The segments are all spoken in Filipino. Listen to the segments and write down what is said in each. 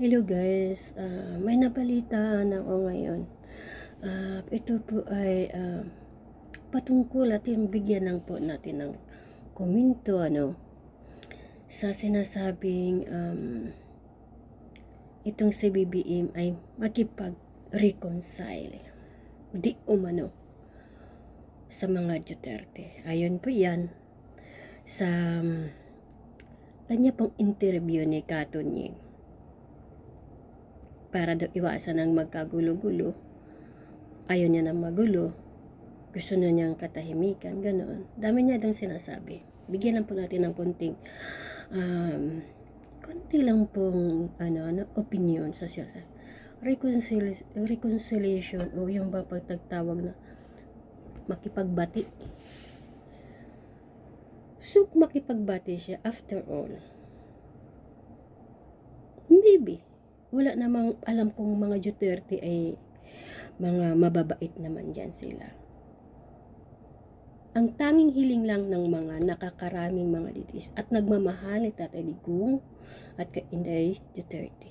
Hello guys, Ah, may nabalitaan ako ngayon. Ah, ito po ay ah, patungkol at bigyan lang po natin ng komento ano sa sinasabing um, itong si BBM ay makipag-reconcile di umano sa mga Duterte. Ayon po yan sa um, kanya pong interview ni Katunying para daw iwasan ang magkagulo-gulo. Ayaw niya na magulo. Gusto na niyang katahimikan, ganoon. Dami niya dang sinasabi. Bigyan lang po natin ng konting um, konti lang pong ano, ano, opinion sa siya sa reconcili- reconciliation o yung ba pagtagtawag na makipagbati. So, makipagbati siya after all. Maybe wala namang alam kong mga Duterte ay mga mababait naman dyan sila. Ang tanging hiling lang ng mga nakakaraming mga didis at nagmamahal ni Tatay Digong at kay Inday Duterte.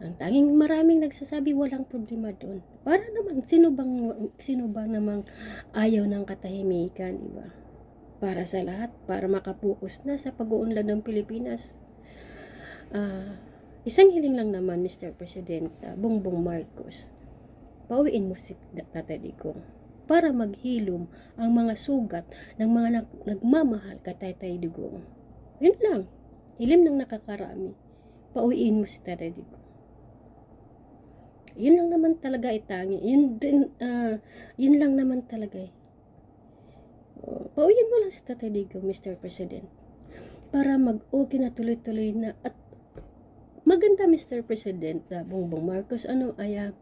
Ang tanging maraming nagsasabi walang problema doon. Para naman, sino bang, sino bang namang ayaw ng katahimikan, di ba? Para sa lahat, para makapokus na sa pag-uunlad ng Pilipinas. Ah, Isang hiling lang naman, Mr. President uh, Bongbong Marcos. Pauwiin mo si Tatay Digong para maghilom ang mga sugat ng mga nag- nagmamahal kay Tatay Digong. Yun lang. Hilim ng nakakarami. Pauwiin mo si Tatay Digong. Yun lang naman talaga itangi. Yun, din, ah, yun lang naman talaga eh. Oh, pauwiin mo lang si Tatay Digong, Mr. President. Para mag-okay na tuloy-tuloy na at maganda Mr. President uh, Bongbong Marcos. Ano ay ah,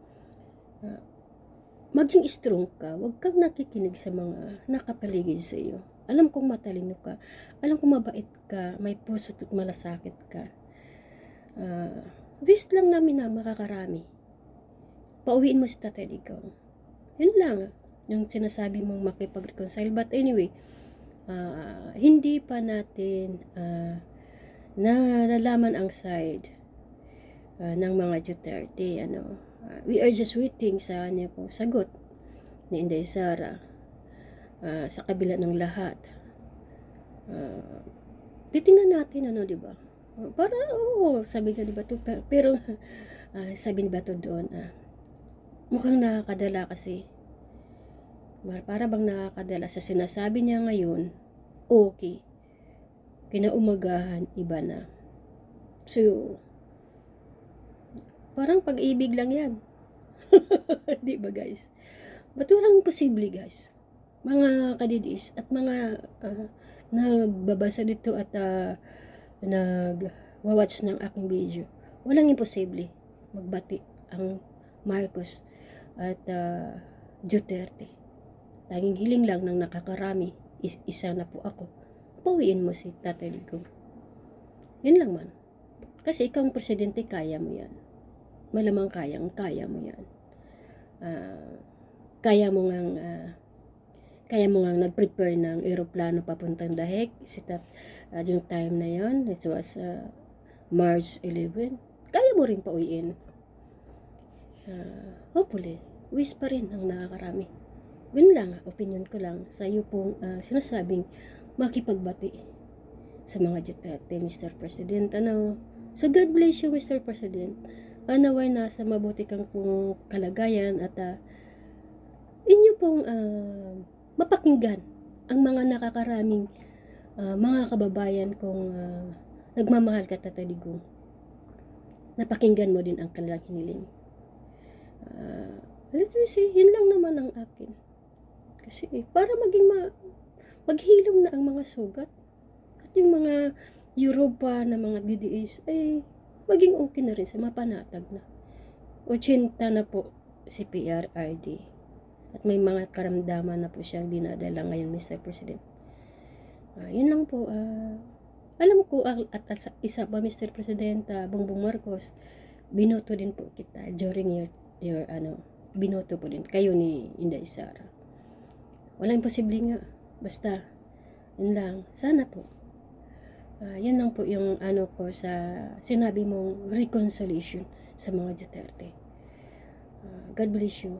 maging strong ka. Huwag kang nakikinig sa mga nakapaligid sa iyo. Alam kong matalino ka. Alam kong mabait ka. May puso at malasakit ka. Uh, wish lang namin na makakarami. Pauwiin mo si Tatay Digong yun lang yung sinasabi mong makipag-reconcile. But anyway ah, hindi pa natin ah, na nalaman ang side uh, ng mga Duterte. Ano, uh, we are just waiting sa niya pong sagot ni Inday Sara uh, sa kabila ng lahat. Uh, titingnan natin ano, 'di ba? Para oo, sabi nga 'di ba to pero, uh, sabi ni Bato doon uh, mukhang nakakadala kasi para bang nakakadala sa sinasabi niya ngayon okay kinaumagahan iba na so Parang pag-ibig lang yan. Di ba guys? Ba't walang posible guys? Mga kadidis at mga uh, nagbabasa dito at uh, nag-watch ng aking video. Walang imposible magbati ang Marcos at uh, Duterte. Tanging hiling lang ng nakakarami. Is isa na po ako. Pawiin mo si Tatay Digong. Yun lang man. Kasi ikaw ang presidente, kaya mo yan malamang kayang kaya mo yan. Uh, kaya mo ngang uh, kaya mo ngang nag-prepare ng eroplano papuntang Dahek si tat uh, yung time na yon it was uh, March 11 kaya mo rin pauwiin uh, hopefully wish pa rin ang nakakarami yun lang opinion ko lang sa iyo pong uh, sinasabing makipagbati sa mga Duterte Mr. President ano so God bless you Mr. President naway na sa mabuti kang pong kalagayan at uh, inyo pong uh, mapakinggan ang mga nakakaraming uh, mga kababayan kong uh, nagmamahal ka tataligong. Napakinggan mo din ang kanilang hiniling. Uh, let's see, yun lang naman ang akin. Kasi eh, para maging ma maghilom na ang mga sugat at yung mga Europa na mga DDS ay eh, maging okay na rin sa mapanatag na. 80 na po si PRRD. At may mga karamdaman na po siyang dinadala ngayon, Mr. President. Uh, yun lang po. Uh, alam ko, uh, at, isa pa, Mr. President, uh, Bongbong Marcos, binoto din po kita during your, your ano, binoto po din kayo ni Inday Sara. Walang imposible nga. Basta, yun lang. Sana po, Ah, yan lang po yung ano ko sa sinabi mong reconciliation sa mga Duterte. Ah, God bless you.